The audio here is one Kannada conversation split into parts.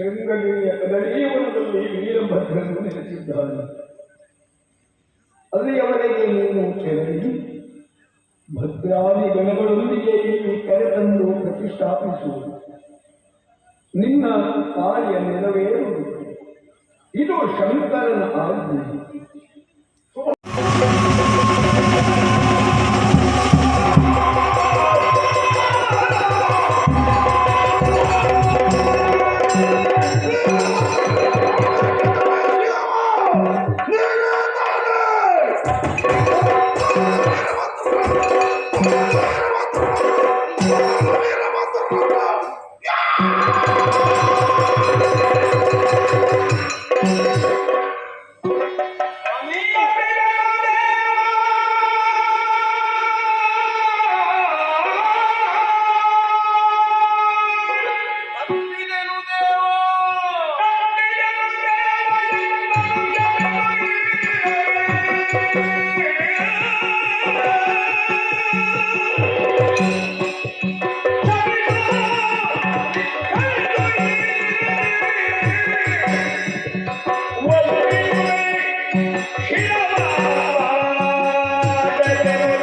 ಶೃಂಗಗಿರಿಯ ಕದಳೀವನದಲ್ಲಿ ವೀರಭದ್ರನು ನೆಲೆಸಿದ್ದಾನೆ ಅಲ್ಲಿಯವರೆಗೆ ನೀನು ಕೆಳಗಿ ಭದ್ರಾದಿ ಗಣಗಳೊಂದಿಗೆ ಇಲ್ಲಿ ಕರೆತಂದು ಪ್ರತಿಷ್ಠಾಪಿಸುವುದು. ನಿನ್ನ ಕಾರ್ಯ ನೆರವೇರುವುದು. ಇದು ಶಂಕರನ ಆಜ್ಞೆ. Yeah.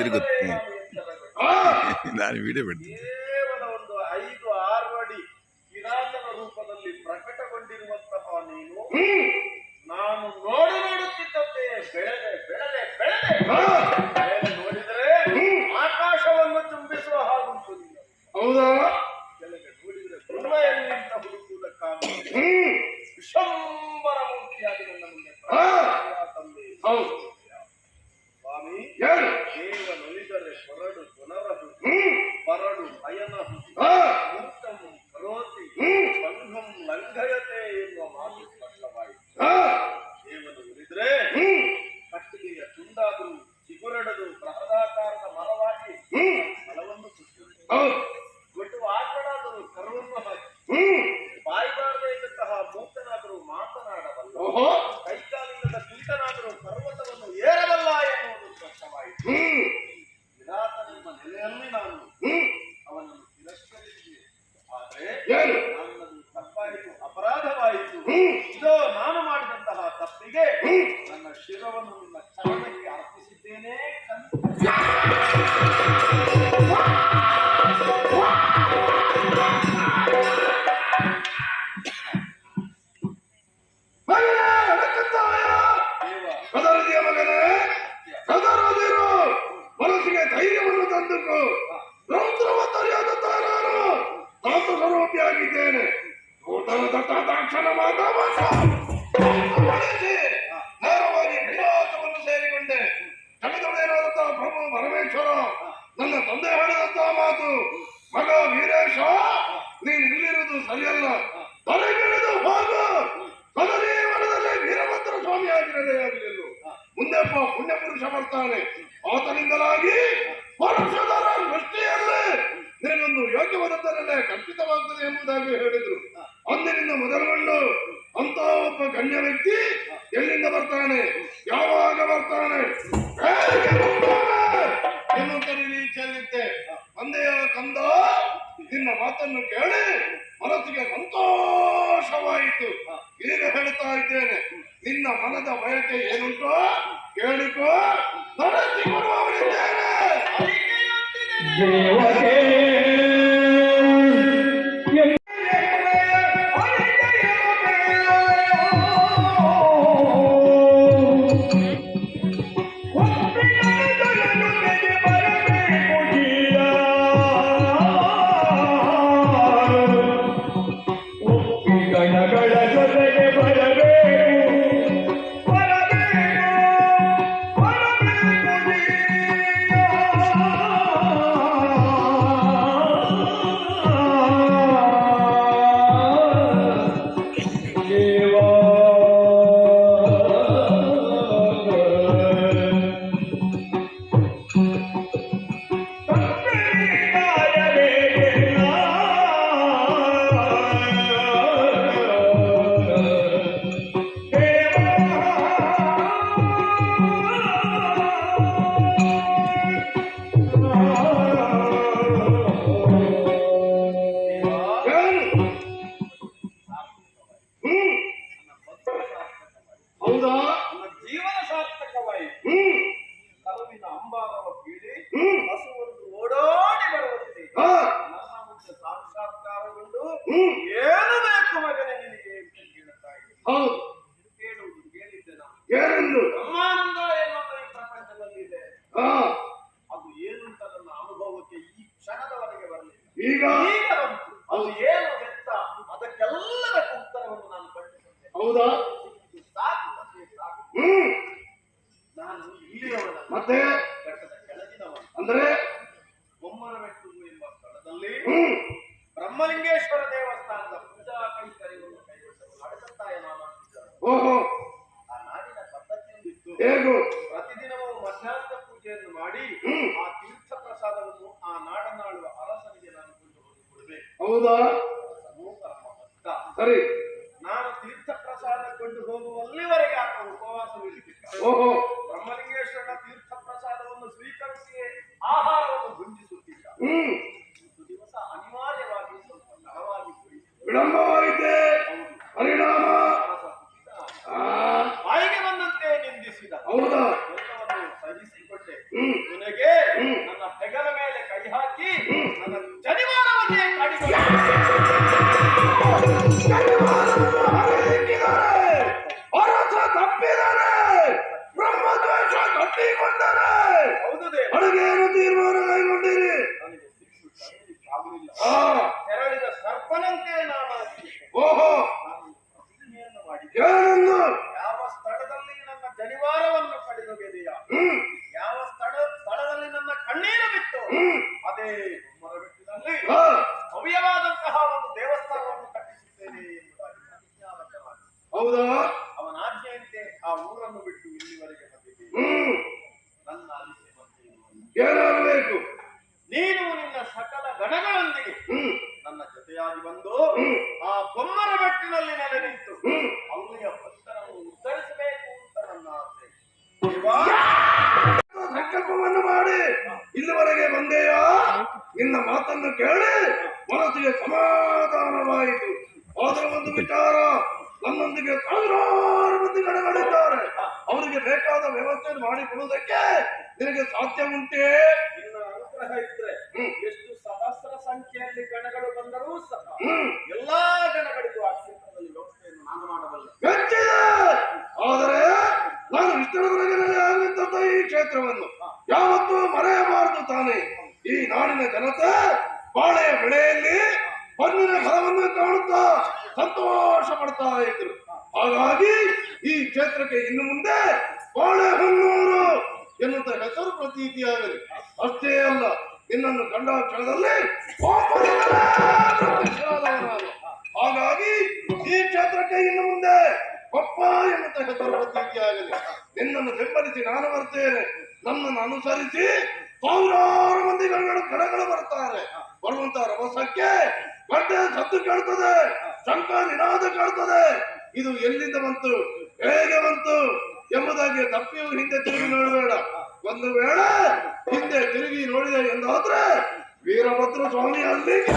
ತಿರುಗುತ್ತೆ. ನಾನು ವಿಡಿಯೋ ಬಿಡ್ತೀನಿ. ಕೇವಲ ಒಂದು ಐದು ಆರು ಅಡಿ ಕಿರಾತನ ರೂಪದಲ್ಲಿ ಪ್ರಕಟಗೊಂಡಿರುವಂತಹ ನಾನು ಪರಡು ಅಯನಹು ಆ? ಮೂರ್ತಂ ಕರೋತಿ ಹ್ಮ್. ಬಂಧಂ ಲಂಘಯತೆ ಹ್ಮ್. ನನ್ನ ಶಿರವನ್ನು ನನ್ನ ಚರಣಕ್ಕೆ ಅರ್ಪಿಸಿದ್ದೇನೆ. ಮನಸ್ಸಿಗೆ ಧೈರ್ಯವನ್ನು ತಂದುಕೋ. ರೌದ್ರವ ತರಿಯಾದ ತಾರಾನು ತಾತ ಸ್ವರೂಪಿಯಾಗಿದ್ದೇನೆ ನೂತನ ದಟ್ಟ ದಾಕ್ಷಣ ಮಾತಾವಾಸ ನೀನು ಇಲ್ಲಿರುವುದು ಸರಿಯಲ್ಲ. ತಲೆಗಿಳಿದು ಹೋಗು. ಕದರಿ ವನದಲ್ಲಿ ವೀರಭದ್ರ ಸ್ವಾಮಿ ಆಗಿರಲೇಯಾಗಲಿಲ್ಲ ಮುಂದೆಪ್ಪ ಪುಣ್ಯ ಪುರುಷ ಬರ್ತಾನೆ. ಆತನಿಂದಲಾಗಿ ಪರಶುಧರ ಸೃಷ್ಟಿಯಲ್ಲಿ ನಿನಗೊಂದು ಯೋಗ್ಯವಾದದ್ದರಲ್ಲೇ ಕಲ್ಪಿತವಾಗ್ತದೆ ಎಂಬುದಾಗಿ ಹೇಳಿದ್ರು. ಅಂದಿನಿಂದ ಮೊದಲುಗೊಂಡು ಅಂತ ಒಬ್ಬ ಗಣ್ಯ ವ್ಯಕ್ತಿ ಎಲ್ಲಿಂದ ಬರ್ತಾನೆ? ಯಾವಾಗ ಬರ್ತಾನೆ? ಮಾತನ್ನು ಕೇಳಿ ಮನಸ್ಸಿಗೆ ಸಂತೋಷವಾಯಿತು. ಏನು ಹೇಳ್ತಾ ಇದ್ದೇನೆ. ನಿನ್ನ ಮನದ ಬಯಕೆ ಏನುಂಟೋ ಕೇಳಿಕೋ. ನಡೆಸಿ ಕೊಡುವವರಿದ್ದೇನೆ. ದೇವತೆ ಗಣಗಳ ಜೊತೆಗೆ ಬರಬೇಕು ಏನೆಂದು ಬ್ರಹ್ಮಾನಂದ ಎನ್ನುವ ಈ ಪ್ರಪಂಚದಲ್ಲಿದೆ. ಹಾ. ಅದು ಏನು ಅಂತ ನನ್ನ ಅನುಭವಕ್ಕೆ ಈ ಕ್ಷಣದವರೆಗೆ ಬರಲಿಲ್ಲ. ಈಗ ಈಗ ಬಂತು. ಅದು ಏನು ಎತ್ತ ಅದಕ್ಕೆಲ್ಲದಕ್ಕೂ ಉತ್ತರವನ್ನು ನಾನು ಪಡೆದಿದ್ದೇನೆ ಹೌದಾ? ಇದು ಸಾಕು ಸಾಕು. ಹ್ಮ್. ನಾನು ಇಲ್ಲಿಯವನ ಮತ್ತೆ? ಬೆಟ್ಟದ ಕೆಳಗಿನವನು. ಅಂದ್ರೆ? ಬೊಮ್ಮನಬೆಟ್ಟು ಎಂಬ ಸ್ಥಳದಲ್ಲಿ ಹ್ಮ್. ಬ್ರಹ್ಮಲಿಂಗೇಶ್ವರ ದೇವಸ್ಥಾನದ ಪೂಜಾ ಕೈಂಕರ್ಯವನ್ನು ಕೈಗೊಂಡವರು ಅಡಕತ್ತಾಯ ಮಾತಾಡ್ತಿದ್ದರು ಓಹೋ. ಹೇಗೂ? ಪ್ರತಿದಿನವೂ ಮಧ್ಯಾಹ್ನದ ಪೂಜೆಯನ್ನು ಮಾಡಿ ಆ ತೀರ್ಥ ಪ್ರಸಾದವನ್ನು ಆ ನಾಡನಾಳುವ ಅರಸನಿಗೆ ನಾನು ಕೊಂಡು ಹೋಗಿ ಕೊಡಬೇಕು. ಹೌದಾ? ಭಕ್ತ ಸರಿ. ನಾನು ತೀರ್ಥ ಪ್ರಸಾದ ಕೊಂಡು ಹೋಗುವಲ್ಲಿವರೆಗೆ ಆತ ಉಪವಾಸ ಓಹೋ. ಬ್ರಹ್ಮಲಿಂಗೇಶ್ವರನ ತೀರ್ಥ ಪ್ರಸಾದವನ್ನು ಸ್ವೀಕರಿಸಿಯೇ ಆಹಾರವನ್ನು ಭುಂಜಿಸುತ್ತಿದ್ದ. ತೆರಳಿದ ಸರ್ಪನಂತೆ ನಾನು. ಓಹೋ! ನಾನು ಪ್ರತಿಜ್ಞೆಯನ್ನು ಯಾವ ಸ್ಥಳದಲ್ಲಿ ನನ್ನ ಜನಿವಾರವನ್ನು ಕಡಿದೊಗೆದೆಯ ಹ್ಮ್. ಯಾವ ಸ್ಥಳ ಸ್ಥಳದಲ್ಲಿ ನನ್ನ ಕಣ್ಣೀರು ಬಿತ್ತು? ಅದೇ ಮರಬೆಟ್ಟಿನಲ್ಲಿ ಭವ್ಯವಾದಂತಹ ಒಂದು ದೇವಸ್ಥಾನವನ್ನು ಕಟ್ಟಿಸುತ್ತೇನೆ ಎಂಬುದಾಗಿ. ಹೌದಾ ಅವನ ಆಜ್ಞೆಯಂತೆ ಆ ಊರನ್ನು ಬಿಟ್ಟು ಇಲ್ಲಿವರೆಗೆ ಬಂದಿದ್ದೇನೆ ಹ್ಮ್ ನನ್ನ ಆಜ್ಞೆ ಬಂದೇನು? ಏನಾಗಬೇಕು ನೀನು ನಿನ್ನ ಸಕಲ ಗಣಗಳೊಂದಿಗೆ ಹ್ಮ್ ನನ್ನ ಜೊತೆಯಾಗಿ ಬಂದು ಹ್ಮ್. ಆ ಬೊಮ್ಮರ ಬೆಟ್ಟಿನಲ್ಲಿ ನೆಲೆ ನಿಂತು ಹ್ಮ್ ಅಲ್ಲಿಯ ಭಕ್ತರನ್ನು ಉದ್ಧರಿಸಬೇಕು ಅಂತ ನನ್ನ ಆಸೆ ದೇವಾ, ಸಂಕಲ್ಪವನ್ನು ಮಾಡಿ ಇಲ್ಲಿವರೆಗೆ ಬಂದೆಯಾ ನಿನ್ನ ಮಾತನ್ನು ಕೇಳಿ ಮನಸ್ಸಿಗೆ ಸಮಾಧಾನವಾಯಿತು. ಆದರೆ ಒಂದು ವಿಚಾರ ನನ್ನೊಂದಿಗೆ ಸಾವಿರಾರು ಮಂದಿ ನಡೆಗಳಿದ್ದಾರೆ ಅವರಿಗೆ ಬೇಕಾದ ವ್ಯವಸ್ಥೆಯನ್ನು ಮಾಡಿಕೊಡುವುದಕ್ಕೆ ನಿನಗೆ ಸಾಧ್ಯ ಉಂಟೇ? ಅನುಗ್ರಹ ಇದ್ರೆ. ಎಷ್ಟು ಸಹಸ್ರ ಸಂಖ್ಯೆಯಲ್ಲಿ ಗಣಗಳು ಬಂದರೂ ಸಹ ಹ್ಮ್. ಎಲ್ಲಾ ಗಣಗಳಿಗೂ ಆ ಕ್ಷೇತ್ರದಲ್ಲಿ ವ್ಯವಸ್ಥೆಯನ್ನು ನಾನು ಮಾಡಬಲ್ಲೆ. ಆದರೆ ನಾನು ವಿಷ್ಣುವರೆಗೆ ಈ ಕ್ಷೇತ್ರವನ್ನು ಯಾವತ್ತೂ ಮರೆಯಬಾರದು ತಾನೆ. ಈ ನಾಡಿನ ಜನತೆ ಹಾಗಾಗಿ ಈ ಕ್ಷೇತ್ರಕ್ಕೆ ಇನ್ನು ಮುಂದೆ ಬಾಳೆಹೊನ್ನೂರು ಎನ್ನುವಂತ ಹೆಸರು ಪ್ರತೀತಿಯಾಗಲಿ ಅಷ್ಟೇ ಅಲ್ಲ ನಿನ್ನನ್ನು ಕಂಡ ಕ್ಷಣದಲ್ಲಿ. ಹಾಗಾಗಿ ಈ ಕ್ಷೇತ್ರಕ್ಕೆ ಇನ್ನು ಮುಂದೆ ಕೊಪ್ಪ ಎನ್ನುವಂತ ಹೆಸರು ಪ್ರತೀತಿಯಾಗಲಿ ನಿನ್ನನ್ನು ಬೆಂಬಲಿಸಿ ನಾನು ಬರ್ತೇನೆ. ನನ್ನನ್ನು ಅನುಸರಿಸಿ ಸಾವಿರಾರು ಮಂದಿ ಗಣಗಳು ಬರ್ತಾರೆ. ಬರುವಂತ ರಭಸಕ್ಕೆ ಗಡ್ಡೆ ಸದ್ದು ಕೇಳ್ತದೆ ಶಂಕ ನಿನಾದ ಕೇಳ್ತದೆ. ಇದು ಎಲ್ಲಿಂದ ಬಂತು? ಹೇಗೆ ಬಂತು? ಎಂಬುದಾಗಿ ತಪ್ಪಿಯೂ ಹಿಂದೆ ತಿರುಗಿ ನೋಡಬೇಡ. ಒಂದು ವೇಳೆ ಹಿಂದೆ ತಿರುಗಿ ನೋಡಿದೆ ಎಂದಾದ್ರೆ ವೀರಭದ್ರ ಸ್ವಾಮಿ ಅಲ್ಲಿಗೆ